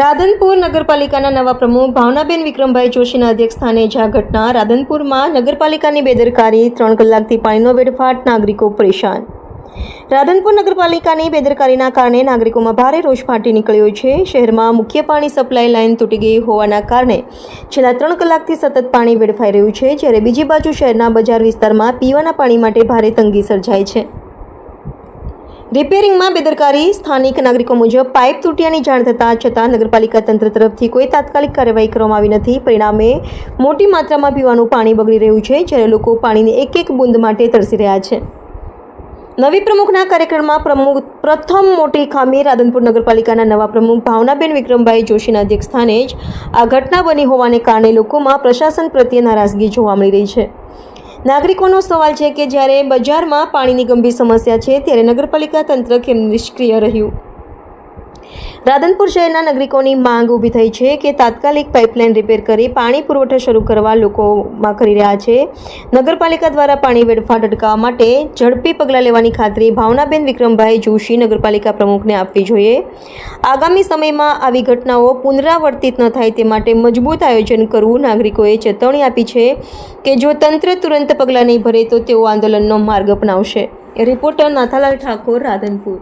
રાધનપુર નગરપાલિકાના નવા પ્રમુખ ભાવનાબેન વિક્રમભાઈ જોશીના અધ્યક્ષસ્થાને જ્યાં ઘટના. રાધનપુરમાં નગરપાલિકાની બેદરકારી, ત્રણ કલાકથી પાણીનો વેડફાટ, નાગરિકો પરેશાન. રાધનપુર નગરપાલિકાની બેદરકારીના કારણે નાગરિકોમાં ભારે રોષ ફાટી નીકળ્યો છે. શહેરમાં મુખ્ય પાણી સપ્લાય લાઇન તૂટી ગઈ હોવાના કારણે છેલ્લા ત્રણ કલાકથી સતત પાણી વેડફાઈ રહ્યું છે, જ્યારે બીજી બાજુ શહેરના બજાર વિસ્તારમાં પીવાના પાણી માટે ભારે તંગી સર્જાય છે. રિપેરિંગમાં બેદરકારી સ્થાનિક નાગરિકો મુજબ પાઇપ તૂટ્યાની જાણ થતાં છતાં નગરપાલિકા તંત્ર તરફથી કોઈ તાત્કાલિક કાર્યવાહી કરવામાં આવી નથી. પરિણામે મોટી માત્રામાં પીવાનું પાણી બગડી રહ્યું છે, જ્યારે લોકો પાણીની એક એક બૂંદ માટે તરસી રહ્યા છે. નવી પ્રમુખના કાર્યક્રમમાં પ્રમુખ પ્રથમ મોટી ખામી રાધનપુર નગરપાલિકાના નવા પ્રમુખ ભાવનાબેન વિક્રમભાઈ જોશીના અધ્યક્ષસ્થાને જ આ ઘટના બની હોવાને કારણે લોકોમાં પ્રશાસન પ્રત્યે નારાજગી જોવા મળી રહી છે. નાગરિકોનો સવાલ છે કે જ્યારે બજારમાં પાણીની ગંભીર સમસ્યા છે, ત્યારે નગરપાલિકા તંત્ર કેમ નિષ્ક્રિય રહ્યું? રાધનપુર શહેરના નાગરિકોની માંગ ઊભી થઈ છે કે તાત્કાલિક પાઇપલાઇન રિપેર કરી પાણી પુરવઠો શરૂ કરવા લોકોમાં કરી રહ્યા છે. નગરપાલિકા દ્વારા પાણી વેડફાટ અટકાવવા માટે ઝડપી પગલાં લેવાની ખાતરી ભાવનાબેન વિક્રમભાઈ જોશી નગરપાલિકા પ્રમુખને આપવી જોઈએ. આગામી સમયમાં આવી ઘટનાઓ પુનરાવર્તિત ન થાય તે માટે મજબૂત આયોજન કરવું નાગરિકોએ ચેતવણી આપી છે કે જો તંત્ર તુરંત પગલાં નહીં ભરે તો તેઓ આંદોલનનો માર્ગ અપનાવશે. રિપોર્ટર નાથાલાલ ઠાકોર, રાધનપુર.